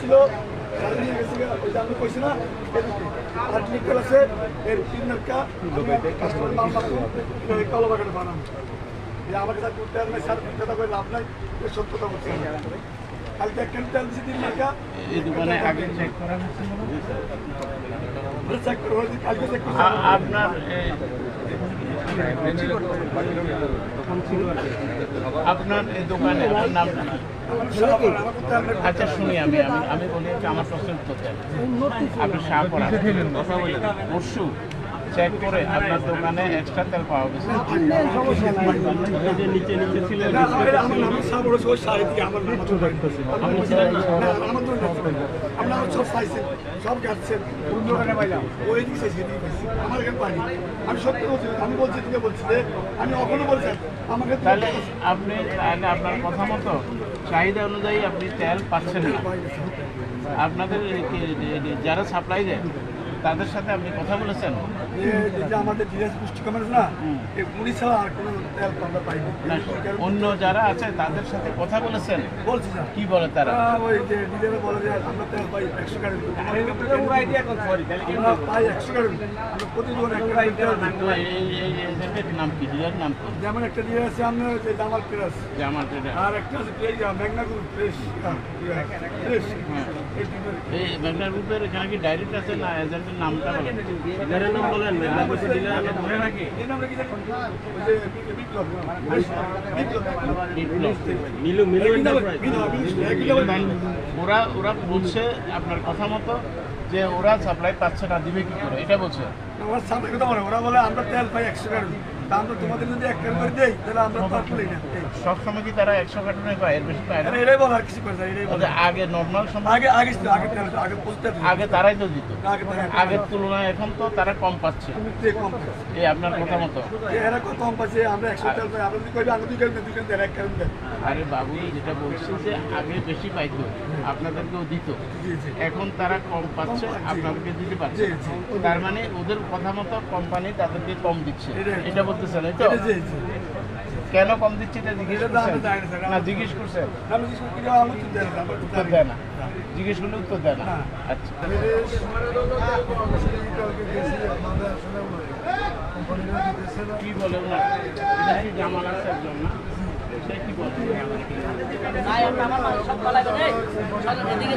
ছিল আমি কইছি না আর নিকেল আছে এর তিন নাকা কাস্টমার আমার কাছে হবে স্যার কথা করে লাভ নাই সত্যতা বলছি কালকে একটা নাকা এই দোকানে আপনার আপনার এই দোকানে আপনার নাম আচ্ছা শুনি আমি আমি আমি বলি আমার প্রশ্নের উত্তর দেন। আপনি করা পরশু চেক করে আপনার দোকানে এক্সট্রা তেল পাওয়া গেছে। নিচে নিচে ছিল সব। আপনারা সব পাইছেন সব গাচ্ছেন অন্য ওখানে পাইলাম ওই দিকে সেই আমার এখানে পাইনি। আমি সত্যি বলছি আমি বলছি তুমি বলছি যে আমি অখনো বলছেন আমাকে তাহলে আপনি তাহলে আপনার কথা মতো চাহিদা অনুযায়ী আপনি তেল পাচ্ছেন না। আপনাদের যারা সাপ্লাই দেয় তাদের সাথে আপনি কথা বলেছেন? যে- যে আমাদের পুষ্টি না। হুম। এই মুড়ি ছাড়া আর কোনো তেল তো আমরা পাইনি। অন্য যারা আছে তাদের সাথে কথা বলেছেন? বলছি স্যার। কি বলে তারা? ওই যে ডিলারে বলে যে আমরা তেল পাই একশো গাড়ি আমরা পাই একশো গাড়ি আমরা প্রতিদিন একটা গাড়ি তেল দিই। তো এই এই নাম কি? ডিলার নাম কি? যেমন একটা ডিলার আছে যে জামাল প্রেস আর একটা আছে মেঘনা গ্রুপ প্রেস প্রেস এই গ্রুপের এখানে কি ডাইরেক্ট আছে না এজেন্টের নামটা বলেন। ডিলারের নাম বলেন মেঘনা ডিলারের নাম রাখি। মিলু মিলু ওরা ওরা বলছে আপনার কথা মতো যে ওরা সাপ্লাই পাচ্ছে না দিবে কি করে? এটা বলছে। আমার সামনে কথা বলে ওরা বলে আমরা তেল পাই একশো গাড়ি তা আমরা তোমাদের যদি এক কার্ড করে দেই তাহলে আমরা তো আর তুলি না। কি তারা একশো কার্টুনে পায় এর বেশি পায় না। এটাই বলে আর কিছু করে না, এটাই বলে। আগে নর্মাল সময় আগে আগে ছিল, আগে আগে বলতে আগে তারাই তো দিত। হ্যাঁ। আগের তুলনায় এখন তো তারা কম পাচ্ছে। কম এই আপনার কথা মতো। এরা কম পাচ্ছে আমরা একশো তেল পাই আমরা যদি কইবে আমরা দুই কার্ড দুই কার্ড এক কার্ড আরে বাবু যেটা বলছি যে আগে বেশি পাইতো আপনাদেরকেও দিত। এখন তারা কম পাচ্ছে আপনাদেরকে দিতে পারছে। তার মানে ওদের কথা মতো কোম্পানি তাদেরকে কম দিচ্ছে। এটা বলতেছেন এই তো? কেন কম দিচ্ছে এটা জিজ্ঞেস না, জিজ্ঞেস করছেন? দেয় না উত্তর দেয় না। না জিজ্ঞেস করলে উত্তর দেয় না। না। আচ্ছা কি বলে ওনার? জামাল আছে একজন না? সে কি বলে? আমার সব এদিকে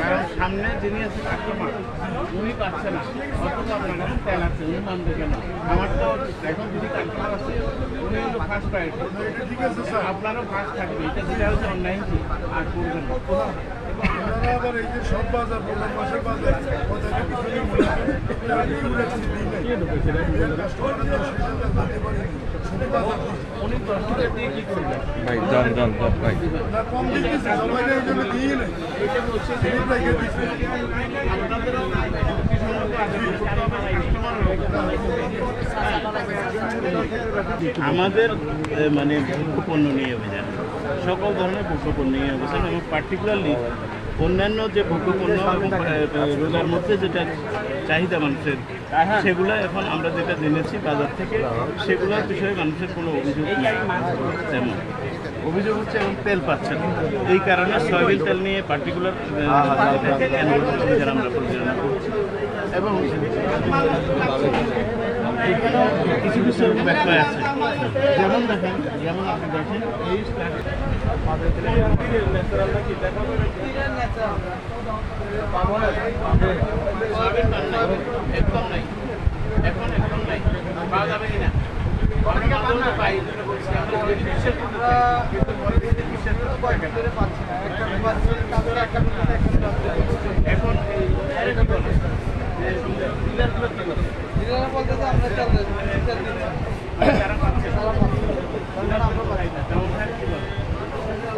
কারণ সামনে যিনি আছে কাস্টমার উনি পাচ্ছে না। অথচ আপনার কাছে তেল আছে উনি মানবে কেন আমার তো এখন যিনি কাস্টমার আছে উনি হলো ফার্স্ট প্রায়োরিটি ঠিক আছে স্যার। আপনারও ফার্স্ট থাকবে। এটা যেটা হচ্ছে অনলাইন কি আর করবেন না। আবার এই যে সব বাজার বললাম মাসের বাজার ওটাকে পিছনে মনে হয় উনি দশ টাকা দিয়ে কি করবেন ভাই দন দন ভাই। আমাদের মানে পণ্য নিয়ে অভিযান। সকল ধরনের ভোগ্য পণ্য নিয়ে অভিযান এবং পার্টিকুলারলি অন্যান্য যে ভোগ্য পণ্য এবং রোজার মধ্যে যেটা চাহিদা মানুষের, সেগুলো এখন আমরা যেটা জেনেছি বাজার থেকে, সেগুলোর বিষয়ে মানুষের কোনো অভিযোগ নেই। তেমন অভিযোগ হচ্ছে এবং তেল পাচ্ছে না। এই কারণে সয়াবিন তেল নিয়ে পার্টিকুলার আমরা পরিচালনা করছি। এবং কিছু কিছু ব্যত্যয় আছে যেমন দেখেন যেমন আপনি দেখেন এই একদম এখন মাঝে মাঝে পাই এই জন্য বলছি, আমরা যদি বিশ্বাস করতে চাই, কিন্তু পরে যদি বিশ্বাস করতে পারি না। এখন এই এরা কি বলে? যে ডিলারগুলো কি বলে? তারা পাচ্ছে না। ডিলারগুলো পায় না। যেমন ভাই কি বলে? মানে তারা